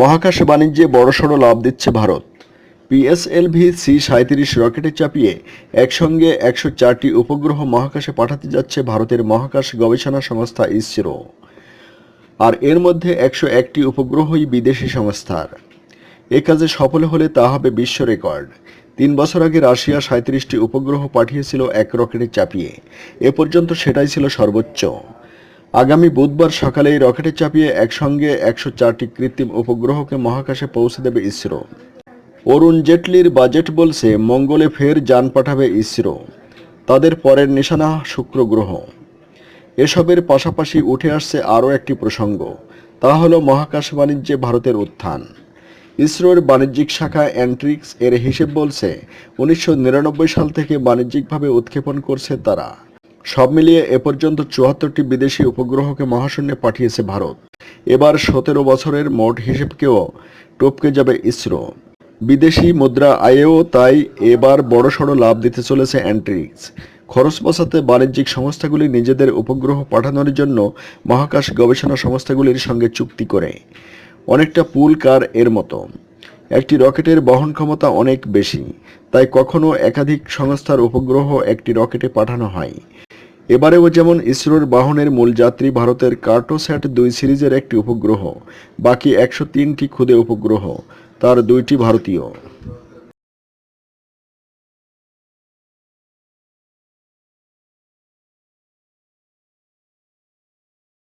মহাকাশ বাণিজ্যে বড়সড় লাভ দিচ্ছে ভারত। পিএসএলভি সি সাঁত্রিশ রকেটে চাপিয়ে একসঙ্গে একশো চারটি উপগ্রহ মহাকাশে পাঠাতে যাচ্ছে ভারতের মহাকাশ গবেষণা সংস্থা ইসরো। আর এর মধ্যে একশো একটি উপগ্রহই বিদেশি সংস্থার। এ কাজে সফল হলে তা হবে বিশ্ব রেকর্ড। তিন বছর আগে রাশিয়া সাঁত্রিশটি উপগ্রহ পাঠিয়েছিল এক রকেটে চাপিয়ে। এ পর্যন্ত সেটাই ছিল সর্বোচ্চ। আগামী বুধবার সকালে রকেটে চাপিয়ে একসঙ্গে একশো চারটি কৃত্রিম উপগ্রহকে মহাকাশে পৌঁছে দেবে ইসরো। অরুণ জেটলির বাজেট বলছে, মঙ্গলে ফের যান পাঠাবে ইসরো। তাদের পরের নিশানা শুক্র গ্রহ। এসবের পাশাপাশি উঠে আসছে আরও একটি প্রসঙ্গ, তা হল মহাকাশ বাণিজ্যে ভারতের উত্থান। ইসরোর বাণিজ্যিক শাখা অ্যান্ট্রিক্স এর হিসেব বলছে, উনিশশো নিরানব্বই সাল থেকে বাণিজ্যিকভাবে উৎক্ষেপণ করছে তারা। সব মিলিয়ে এ পর্যন্ত চুয়াত্তরটি বিদেশি উপগ্রহকে মহাশূন্যে পাঠিয়েছে ভারত। এবার সতেরো বছরের মোট হিসেবকেও টপকে যাবে ইসরো। বিদেশি মুদ্রা আয়েও তাই এবার বড়সড় লাভ দিতে চলেছে অ্যান্ট্রিক্স। খরচ বাঁচাতে বাণিজ্যিক সংস্থাগুলি নিজেদের উপগ্রহ পাঠানোর জন্য মহাকাশ গবেষণা সংস্থাগুলির সঙ্গে চুক্তি করে। অনেকটা পুল কার এর মতো। একটি রকেটের বহন ক্ষমতা অনেক বেশি, তাই কখনো একাধিক সংস্থার উপগ্রহ একটি রকেটে পাঠানো হয়। এবারেও যেমন ইসরোর বাহনের মূল যাত্রী ভারতের কার্টোস্যাট দুই সিরিজের একটি উপগ্রহ, বাকি একশো তিনটি ক্ষুদে উপগ্রহ, তার দুইটি ভারতীয়।